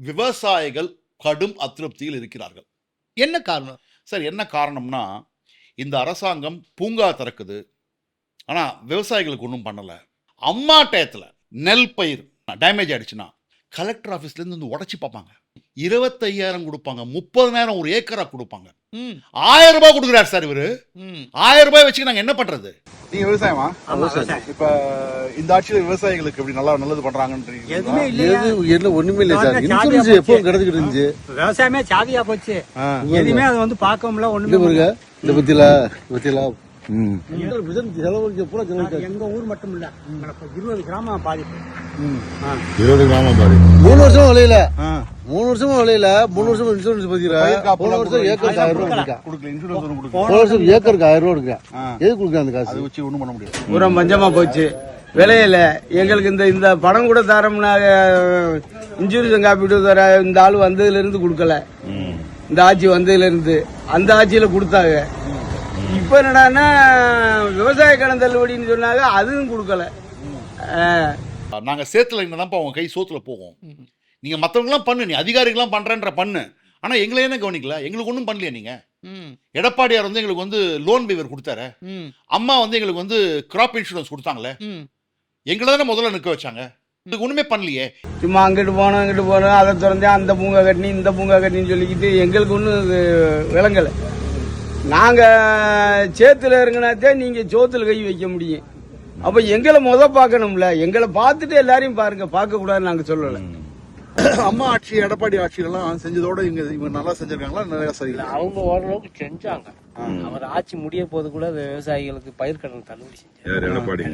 விவசாயிகள் கடும் அதிருப்தியில் இருக்கிறார்கள். என்ன காரணம்? சார் என்ன காரணம்னா இந்த அரசாங்கம் பூங்கா திறக்குது. ஆனால் விவசாயிகளுக்கு ஒன்றும் பண்ணலை. அம்மா டயத்தில் நெல் பயிர் டேமேஜ் ஆயிடுச்சுன்னா கலெக்டர் ஆஃபீஸ்லேருந்து வந்து உடச்சி பார்ப்பாங்க. இருபத்தையாயிரம் கொடுப்பாங்க. முப்பதனாயிரம் ஒரு ஏக்கரா கொடுப்பாங்க. ஆயிரம் ரூபாய் கொடுக்குறாரு சார் இவரு. ஆயிரம் ரூபாய் வச்சுக்க நாங்கள் என்ன பண்றது? நீங்க விவசாயமா. இப்ப இந்த ஆட்சியில விவசாயிகளுக்கு எப்படி நல்லா நல்லது பண்றாங்கன்றீங்க. எதுவுமே ஒண்ணுமே இல்லை சார். இன்சூரன்ஸ். எப்பவும் கிடைச்சிக்கிட்டு இருந்துச்சு. விவசாயமே சாதியா போச்சு. எதுவுமே அதை வந்து பார்க்க முடியல இங்க ஒண்ணுமே முடியல. இந்த பத்தியில பத்தியில செலவழிக்க பூரா செலவழிக்க எங்க ஊர் மட்டும் இல்ல இருபது கிராமம் பாதிப்பு. இருபது கிராமம் பாரு மூணு வருஷமா விளையல. மூணு வருஷமா விளையல. மூணு வருஷமா இன்சூரன்ஸ் காப்புலாம் போன வருஷம் ஏக்கருக்கு ஆயிரம் ரூபாய் கொடுக்கா ஒன்றும் போன வருஷம் ஏக்கருக்கு ஆயிரம் ரூபாய் கொடுக்கா. எது கொடுக்க அந்த காசு? அதை வச்சு ஒண்ணும் பண்ண முடியாது. பூரா பஞ்சமா போச்சு. விலையில எங்களுக்கு இந்த இந்த படம் கூட தரோம்னா இன்சூரன்ஸ் காப்பீடு தர இந்த ஆள் வந்ததுல இருந்து கொடுக்கல. இந்த ஆட்சி வந்ததுல இருந்து அந்த ஆட்சியில கொடுத்தாங்க. இப்ப என்னடான்னா விவசாய கடன் தள்ளுபடின்னு சொன்னாங்க அதுவும் கொடுக்கல. நாங்கள் சேத்துல தான்ப்பா உங்க கை சோத்துல போகும். நீங்க மற்றவங்களாம் பண்ணு நீ அதிகாரிகள்லாம் பண்றேன்ற பண்ணு. ஆனா எங்களை என்ன கவனிக்கல? எங்களுக்கு ஒன்றும் பண்ணலையே நீங்க. ம் எடப்பாடியார் வந்து எங்களுக்கு வந்து லோன் பேவர் கொடுத்தாரு. அம்மா வந்து எங்களுக்கு வந்து கிராப் இன்சூரன்ஸ் கொடுத்தாங்களே. எங்களை தானே முதல்ல நிற்க வச்சாங்க. இதுக்கு ஒண்ணுமே பண்ணலையே. சும்மா அங்கிட்டு போனோம் அங்கிட்டு போனோம் அதை திறந்தேன் அந்த பூங்கா கட்டினி இந்த பூங்கா கட்டின்னு சொல்லிக்கிட்டு எங்களுக்கு ஒன்றும் விளங்கலை. நாங்கள் சேத்துல இறங்கினாத்தே நீங்கள் சோத்துல கை வைக்க முடியும். அப்போ எங்களை முத பார்க்கணும்ல. எங்களை பார்த்துட்டு எல்லாரையும் பாருங்க. பார்க்க கூடாதுன்னு நாங்கள் சொல்லலை. அம்மா ஆட்சி எடப்பாடி ஆட்சியெல்லாம் செஞ்சதோட இவங்க இவங்க நல்லா செஞ்சிருக்காங்களா? நிறைய சரியில்லை அவங்க ஓரளவுக்கு செஞ்சாங்க. அவர் ஆட்சி முடிய போது கூட விவசாயிகளுக்கு பயிர் கடன் தள்ளுபடி செஞ்சாங்க எடப்பாடி.